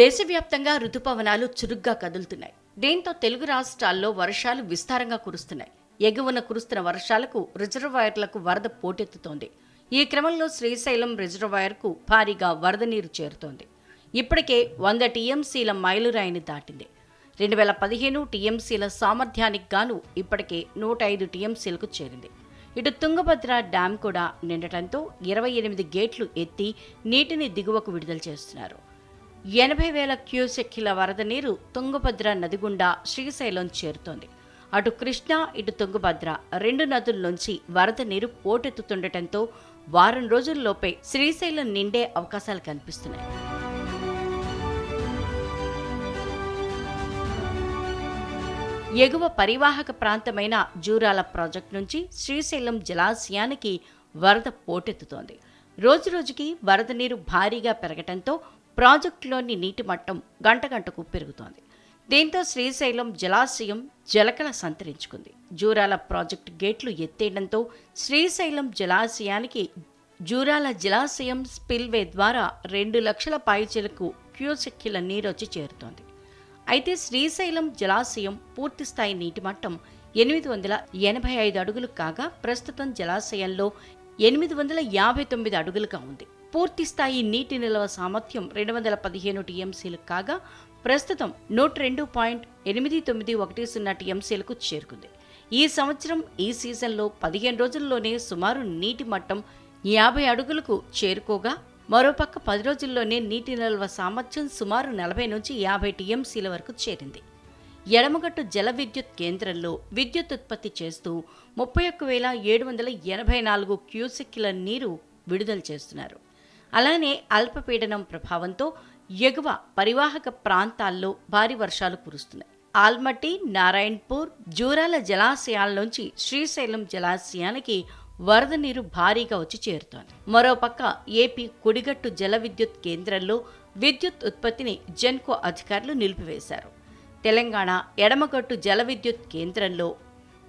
దేశవ్యాప్తంగా రుతుపవనాలు చురుగ్గా కదులుతున్నాయి. దీంతో తెలుగు రాష్ట్రాల్లో వర్షాలు విస్తారంగా కురుస్తున్నాయి. ఎగువన కురుస్తున్న వర్షాలకు రిజర్వాయర్లకు వరద పోటెత్తుతోంది. ఈ క్రమంలో శ్రీశైలం రిజర్వాయర్కు భారీగా వరద నీరు చేరుతోంది. ఇప్పటికే వంద టీఎంసీల మైలురాయిని దాటింది. రెండు వేల పదిహేను టీఎంసీల సామర్థ్యానికి గాను ఇప్పటికే నూట ఐదు టీఎంసీలకు చేరింది. ఇటు తుంగభద్ర డ్యాం కూడా నిండటంతో ఇరవై ఎనిమిది గేట్లు ఎత్తి నీటిని దిగువకు విడుదల చేస్తున్నారు. ఎనభై వేల క్యూసెక్కిల వరద నీరు తుంగభద్ర నది గుండా శ్రీశైలం చేరుతోంది. అటు కృష్ణ ఇటు తుంగభద్ర రెండు నదుల్లోంచి వరద నీరు పోటెత్తుతుండటంతో వారం రోజుల్లోపే శ్రీశైలం నిండే అవకాశాలు కనిపిస్తున్నాయి. ఎగువ పరివాహక ప్రాంతమైన జూరాల ప్రాజెక్టు నుంచి శ్రీశైలం జలాశయానికి వరద పోటెత్తుతోంది. రోజురోజుకి వరద నీరు భారీగా పెరగటంతో ప్రాజెక్టులోని నీటి మట్టం గంట గంటకు పెరుగుతోంది. దీంతో శ్రీశైలం జలాశయం జలకల సంతరించుకుంది. జూరాల ప్రాజెక్టు గేట్లు ఎత్తేయడంతో శ్రీశైలం జలాశయానికి జూరాల జలాశయం స్పిల్వే ద్వారా రెండు లక్షల పైచలకు క్యూసెక్కిల నీరొచ్చి చేరుతోంది. అయితే శ్రీశైలం జలాశయం పూర్తిస్థాయి నీటి మట్టం ఎనిమిది వందల ఎనభై ఐదు అడుగులు కాగా ప్రస్తుతం జలాశయంలో ఎనిమిది వందల యాభై తొమ్మిది అడుగులుగా ఉంది. పూర్తిస్థాయి నీటి నిల్వ సామర్థ్యం రెండు వందల పదిహేను టీఎంసీలు కాగా ప్రస్తుతం నూట రెండు పాయింట్ ఎనిమిది తొమ్మిది ఒకటి సున్నా టీఎంసీలకు చేరుకుంది. ఈ సంవత్సరం ఈ సీజన్లో పదిహేను రోజుల్లోనే సుమారు నీటి మట్టం యాభై అడుగులకు చేరుకోగా మరోపక్క పది రోజుల్లోనే నీటి నిల్వ సామర్థ్యం సుమారు నలభై నుంచి యాభై టీఎంసీల వరకు చేరింది. ఎడమగట్టు జల విద్యుత్ కేంద్రంలో విద్యుత్ ఉత్పత్తి చేస్తూ ముప్పై ఒక్క వేల ఏడు వందల ఎనభై నాలుగు క్యూసెక్ల నీరు విడుదల చేస్తున్నారు. అలానే అల్పపీడనం ప్రభావంతో ఎగువ పరివాహక ప్రాంతాల్లో భారీ వర్షాలు కురుస్తున్నాయి. ఆల్మట్టి నారాయణపూర్ జూరాల జలాశయాల్లోంచి శ్రీశైలం జలాశయానికి వరద నీరు భారీగా వచ్చి చేరుతోంది. మరోపక్క ఏపీ కుడిగట్టు జల విద్యుత్ కేంద్రంలో విద్యుత్ ఉత్పత్తిని జెన్కో అధికారులు నిలిపివేశారు. తెలంగాణ ఎడమగట్టు జల విద్యుత్ కేంద్రంలో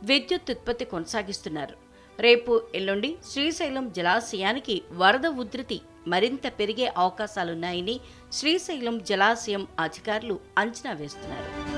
విద్యుత్ ఉత్పత్తి కొనసాగిస్తున్నారు. రేపు ఎల్లుండి శ్రీశైలం జలాశయానికి వరద ఉధృతి మరింత పెరిగే అవకాశాలున్నాయని శ్రీశైలం జలాశయం అధికారులు అంచనా వేస్తున్నారు.